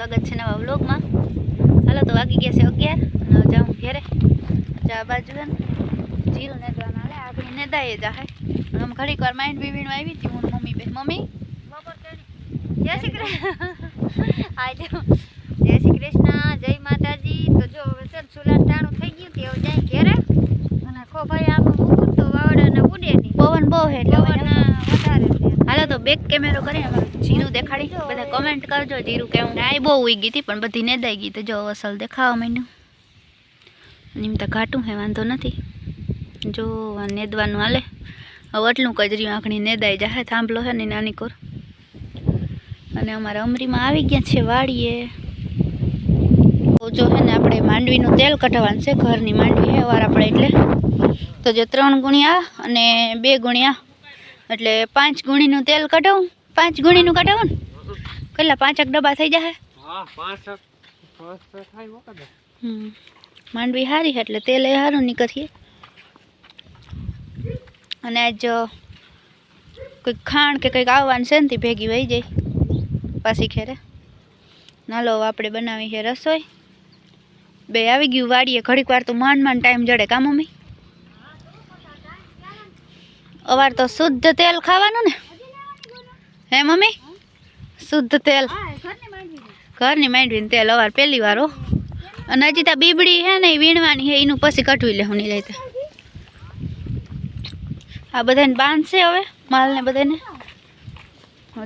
સ્વાગત છે નવા વ્લોગમાં. હાલો તો વાગી ગયા છે અગિયાર અને જાઉં ઘેરે. ચા બાજુ છે ને જીરું નેદવાનું હાલે. આગળ નેદાય જાહે અને આમ ઘડીક વાર માઇન્ડ બીવીણું આવી હતી હું ને મમ્મી બે. મમ્મી? જય શ્રી કૃષ્ણ. હા જો. જય શ્રી કૃષ્ણ જય માતાજી. તો જો છે સુલાન ટાણું થઈ ગયું તે હવે જાય ઘેરે. અને ખો ભાઈ આમ મૂકું તો વાવડાને ઉડે નહીં. પવન બહુ હે પવન વધારે હાલો તો બેક કેમેરો કરી જીરું દેખાડી. બધા કમેન્ટ કરજો, જીરું કેવું આય બહુ ઉઈ ગઈ હતી, પણ બધી નેદાઈ ગઈ તો જો અસલ દેખાવા માંડ્યું. એમ તો ઘાટું હે, વાંધો નથી. જો નેદવાનું હાલે. હવે આટલું કજરી આંખણી નેદાઈ જાહે, થાંભલો હે ને નાની કોર. અને અમારા અમરીમાં આવી ગયા છે વાડીએ. જો હે ને આપણે માંડવીનું તેલ કઢાવવાનું છે, ઘરની માંડવી હે, વાર આપણે એટલે. તો જો ત્રણ ગુણ્યા અને બે ગુણ્યા. એટલે પાંચ ગુણીનું તેલ કઢાવું. પાંચ ગુણીનું કઢાવું ને? કેટલા પાંચક ડબ્બા થઈ જશે. માંડવી સારી છે એટલે તેલ એ સારું નીકળીએ. અને આજ કંઈક ખાણ કે કંઈક આવવાનું છે ને તે ભેગી વહી જાય. પાછી ખેરે નાલો આપણે બનાવી છે રસોઈ. બે આવી ગયું વાડીએ ઘડીક વાર તો માંડ માંડ ટાઈમ જડે કા મમ્મી અવાર તો શુદ્ધ તેલ ખાવાનું ને? હે, મમ્મી? શુદ્ધ તેલ. ઘરની માંડવીને તેલ અવાર પહેલી વાર અને હજી ત્યાં બીબડી હે ને, એ વીણવાની હે, એનું પછી કઠવી લેવું નહીં રહેતા આ બધાને બાંધશે હવે, માલને બધાને.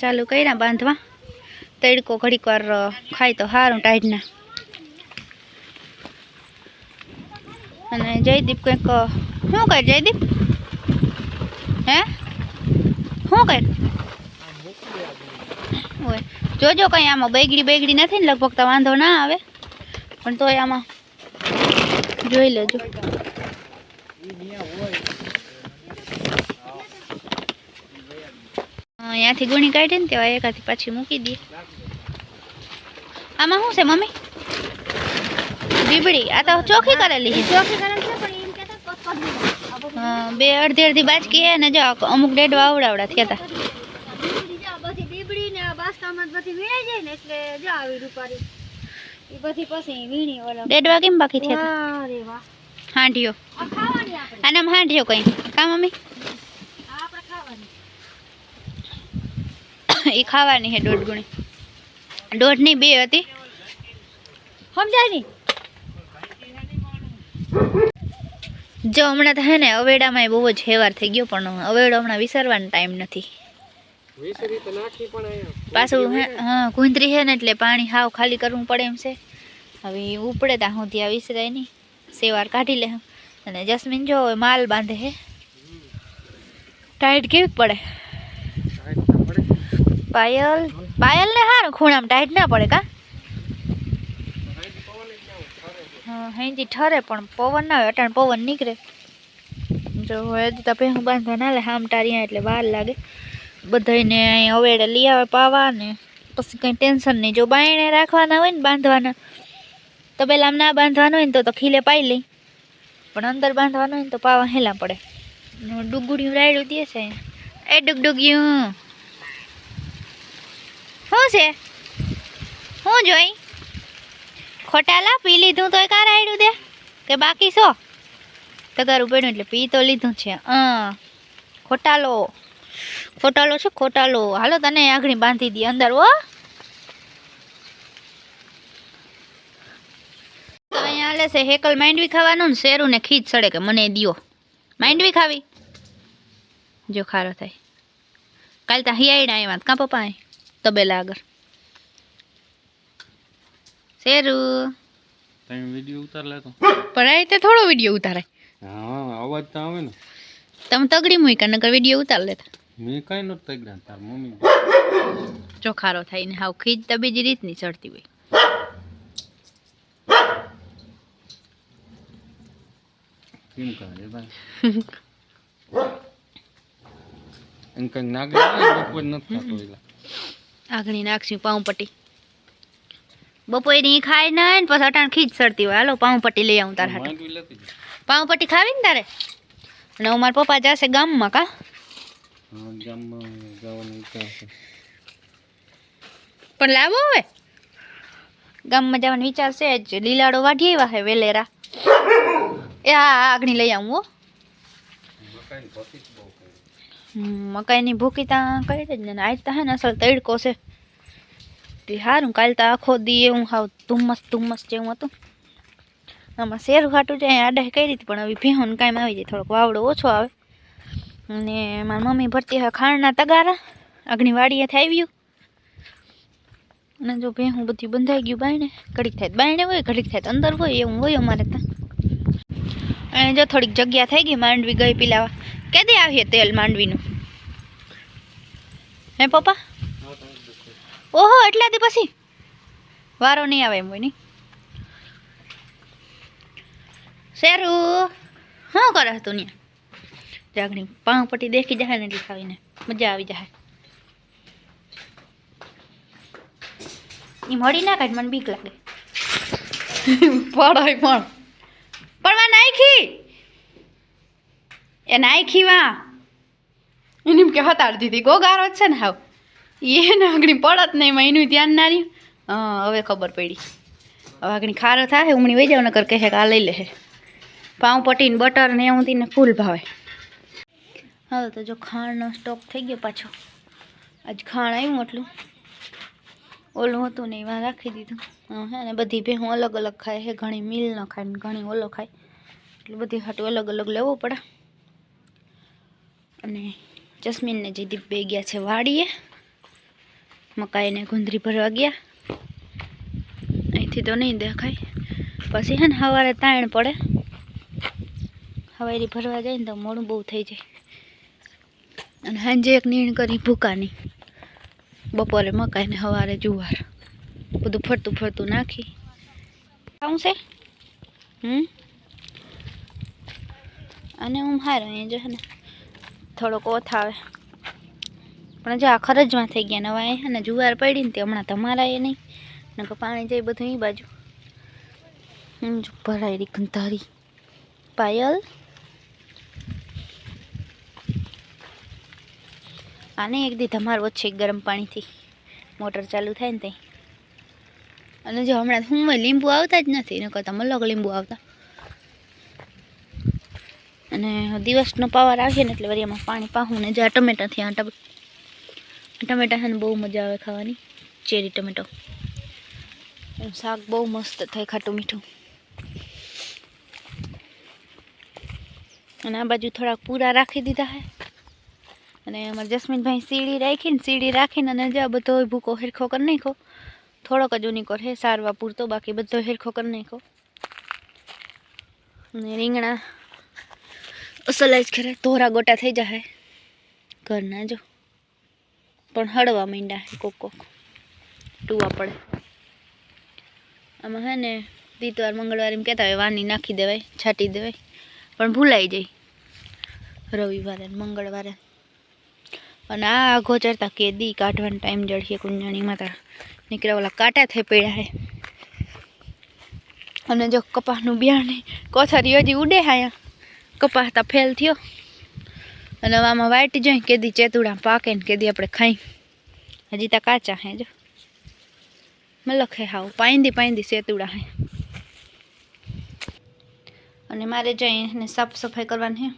ચાલુ કર્યા બાંધવા. તડકો ઘડીક વાર ખાય તો સારું ટાઈટના અને જયદીપ કંઈક શું કહે જયદીપ? હે શું કર હોય જોજો કંઈ આમાં બેગડી બેગડી નથી ને લગભગ તો વાંધો ના આવે. પણ તોય આમાં જોઈ લેજો. હા, અહીંયાથી ગુણી કાઢી ને તેવા એકાથી પાછી મૂકી દઈએ. આમાં શું છે મમ્મી? બીબડી? આ તો ચોખ્ખી કરેલી છે. હા, બે અડધી અડધી બાજકી હે ને જો, અમુક ડેડવા આવડાવડા થયા હતા ડેડવા કેમ બાકી થયા હાંડિયો આનામાં હાંડિયો કઈ? કા મમ્મી? એ ખાવાની છે દોઢ ગુણી. દોઢની બે હતી. સમજાય જો હમણાં તો હે ને અવેડામાં બહુ જ હેવાર થઈ ગયો પણ અવેડો હમણાં વિસરવાનો ટાઈમ નથી. પાછું હે કુંદરી છે ને એટલે પાણી હાવ ખાલી કરવું પડે એમ છે. હવે ઉપડે ત્યાં હું ત્યાં વિસરાય નહીં. સેવાર કાઢી લે. અને જસ્મીન જો માલ બાંધે હે. ટાઈટ કેવી પડે? પાયલ પાયલ? ને હારું ખૂણામાં ટાઈટ ના પડે કા? હા ઠરે પણ પવન ના આવે અટાણ પવન નીકળે. જો હવે તો ભેહું બાંધવા ના લે હામ ટારી એટલે વાર લાગે. બધાને અવેડે લઈ આવે પાવા ને પછી કંઈ ટેન્શન નહીં. જો બાયણે રાખવાના હોય ને બાંધવાના, તો પેલા આમ ના બાંધવાનું હોય ને તો ખીલે પાઈ લઈ. પણ અંદર બાંધવાનું હોય ને તો પાવા હેલા પડે. ડુગુડિયું રાયડું દે છે. એ ડુગડુગિયું શું છે? શું જોઈ? ખોટાલા? પી લીધું તોય કા રાયડું દે? કે બાકી શો? તગારું પડ્યું એટલે પી તો લીધું છે. હા ખોટાલો. ખોટાલો છે ખોટાલો. હાલો તને આગળ બાંધી દે અંદર, હો. હાલે છે હેકલ માંડવી ખાવાનું ને શેરું ને ખીચ સડે કે મને દિયો. માંડવી ખાવી? જો ખારો થાય. કાલ ત્યાં હિયાઈડા આવ્યા કાં પપ્પા તબેલા આગળ. શેરું? તમે વિડિયો ઉતાર લેતો. પણ આ તે થોડો વિડિયો ઉતારે. હા અવાજ તો આવે ને. તમે તગડી મૂકી નકર વીડિયો ઉતાર લેતા. મેં કઈ નતું તગડા તાર મમ્મી. ચોખારો થાય ને હાવ ખીજ તો બીજી રીતની ચડતી હોય. કેમ કરે ભાઈ? એમ કંઈક નાગે બપોર નથી થતો એલા નાખશું પાઉં પટ્ટી બપોરે ની ખાય ને પછી અટાણ ખીજ ચડતી હોય. હાલો પાઉંપટ્ટી લઈ આવું તારા હાટુ. પાઉંપટ્ટી ખાવી ને તારે? અને હું મારા પપ્પા જશે ગામમાં કા? પણ લાવો હવે. ગામમાં જવાનો વિચાર છે જ. લીલાડો વાઢી આવ્યા હે વેલેરા. એ હા આગણી લઈ આવું હો. મકાઈની ભૂકી ત્યાં કરી. જ ને. આજ તો હે ને અસલ તડકો છે. તે સારું કાલ તો આખો દી એવું હાવ ધુમ્મસ ધુમ્મસ જેવું હતું. આમાં શેરું હાટું જાય આડા કરી હતી પણ હવે ભેહું કાંઈ આવી જાય, થોડોક વાવડો ઓછો આવે. અને મારી મમ્મી ભરતી હોય ખાંડના તગારા, આગની વાડીએથી આવ્યું અને જો ભેહું બધી બંધાઈ ગયું બાયણે, ઘડીક થાય તો બાયણે હોય, ઘડીક થાય તો અંદર હોય, એવું હોય અમારે ત્યાં. અને જો થોડીક જગ્યા થઈ ગઈ માંડવી ગઈ પીલાવા. કેદી આવીએ તેલ માંડવીનું? હે પપ્પા? ઓહો એટલાથી પછી? વારો નહીં આવે એમ હોય નહીં. શેરું શું કરે તું ને જાગણી પાંવ પટ્ટી દેખી જાય ને એટલે ખાવીને મજા આવી જાય એ મળી ના કાઢ મને બીક લાગે. પડાય પણ. પણ માં નાખી એ નાખી વા. એની એમ કે હતાડી દીધી. ગોગારો જ છે ને હાવ. એને આગળ પડત નહીં એનું ધ્યાન ના રહ્યું. હા હવે ખબર પડી. હવે આગળ ખારો થાય ઉમણી વહી જાવ, નકર કહે કે આ લઈ લે પાઉં પટીને બટર ને એવું તીને ફૂલ ભાવે. હવે તો જો ખાંડનો સ્ટોક થઈ ગયો પાછો. આજ ખાણ આવ્યું એટલું ઓલું હતું ને એમાં રાખી દીધું. હા, હે ને બધી ભેહું અલગ અલગ ખાય હે ઘણી મિલ ન ખાય ને ઘણી ઓલો ખાય. એટલે બધી હાટું અલગ અલગ લેવો પડે. અને જસ્મીનને જયદીપ બે ગયા છે વાડીએ મકાઈને ગુંદરી ભરવા ગયા. અહીંથી તો નહીં દેખાય. પછી હે ને સવારે તાણ પડે. હવારી ભરવા જાય ને તો મોડું બહુ થઈ જાય. અને સાંજે એક નીણ કરી ભૂકાની. બપોરે મકાઈને સવારે જુવાર. બધું ફરતું ફરતું નાખી. ખાવું છે? હમ? અને હું હારો, અહીંયા જો ને થોડોક ઓથ આવે. પણ જો આ ખરજમાં થઈ ગયા, નવા એ ને જુવાર પડી ને તે હમણાં તમારા એ નહીં. નકર પાણી જાય બધું એ બાજુ. હમ, જો કંધારી પાયલ? આને એક દી ધમાર વચ્ચે ગરમ પાણીથી મોટર ચાલુ થાય ને ત્યાં અને જો હમણાં હું લીંબુ આવતા જ નથી એને તો મલગ લીંબુ આવતા. અને દિવસનો પાવર આવે ને એટલે વરિયામાં પાણી પાહું ને જ્યાં ટમેટાથી આ ટબ ટમેટા છે ને બહુ મજા આવે ખાવાની ચેરી ટમેટો એનું શાક બહુ મસ્ત થાય ખાટું મીઠું અને આ બાજુ થોડાક પૂરા રાખી દીધા છે અને અમારા જસ્મીનભાઈ સીડી રાખીને સીડી રાખીને અને જ્યાં બધો ભૂકો હેરખો કરી નાખો થોડોક જ ઉનીકોર હે, સારવા પૂરતો, બાકી બધો હેરખો કરી નાખો અને રીંગણા અસલાઈજ ખરે તોરા ગોટા થઈ જાય ઘરના જો. પણ હળવા માંડ્યા કોક કોક. ટુવા પડે. આમાં હે ને દીતવાર મંગળવાર એમ કહેતા હોય વાની નાખી દેવાય, છાંટી દેવાય. પણ ભૂલાઈ જાય. રવિવારે મંગળવારે. અને આ આઘો ચડતા કે દી કાઢવાનો ટાઈમ જળીએ કુંજણી માતા. નીકળ્યા ઓલા કાંટા થઈ પડ્યા હે. અને જો કપાસનું બિયાણ કોથારી હજી ઉડે હાયા કપાસ તા ફેલ થયો. અને હવે આમાં વાઈટ જોઈ કેદી ચેતુડા પાકે ને કેદી આપણે ખાઈ. હજી તા કાચા હે જો. મલક હે હાવ પાંદી પાંદી સેતુડા હે. અને મારે જઈ એને સાફ સફાઈ કરવાની હે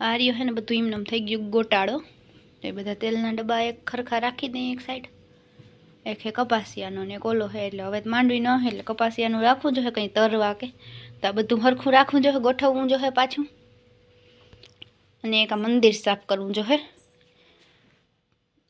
આ રહ્યો હે ને બધું એમને થઈ ગયું ગોટાળો. એ બધા તેલના ડબ્બા એક ખરખા રાખી દઈએ એક સાઈડ એક હે કપાસિયાનો ને એક ઓલો હે, એટલે હવે તો માંડવી ન હે, એટલે કપાસિયાનું રાખવું જોઈએ કંઈ તરવા કે. તો આ બધું સરખું રાખવું જોઈએ ગોઠવવું જોઈએ પાછું. અને એક આ મંદિર સાફ કરવું જોઈએ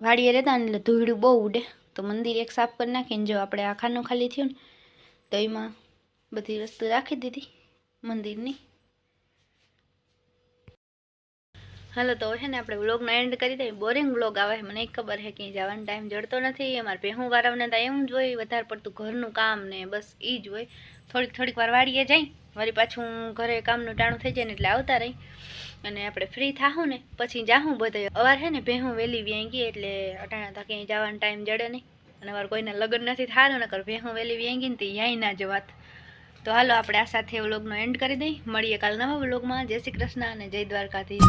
વાડીએ રહેતા ને એટલે ધૂળું બહુ ઉડે. તો મંદિર એક સાફ કરી નાખીને જો આપણે આ ખાનું ખાલી થયું ને, તો એમાં બધી વસ્તુ રાખી દીધી મંદિરની. હાલો, તો છે ને આપણે વ્લોગનો એન્ડ કરી દઈએ. બોરિંગ વ્લોગ આવે મને ખબર છે કે જવાનો ટાઈમ જડતો નથી. અમારે ભેહું વાળાને તો એવું જ હોય, વધારે પડતું ઘરનું કામ ને બસ એ જ હોય. થોડીક થોડીક વાર વાડીએ જઈ, વળી પાછું ઘરે કામનું ટાણું થઈ જાય ને એટલે આવતા રહી. અને આપણે ફ્રી થાહું ને, પછી જાહું બધે અવાર છે ને ભેહું વહેલી વ્યાઈ એટલે અટાણા તા ક્યાંય જવાનો ટાઈમ જડે નહીં અને અવાર કોઈને લગ્ન નથી થારું નકર ભેહું વહેલી વ્યાઈ ગઈ ને તે યાય ના જવાત તો હાલો આપણે આ સાથે વ્લોગનો એન્ડ કરી દઈએ મળીએ કાલ નવા વ્લોગમાં. જય શ્રી કૃષ્ણ અને જય દ્વારકાધીશ.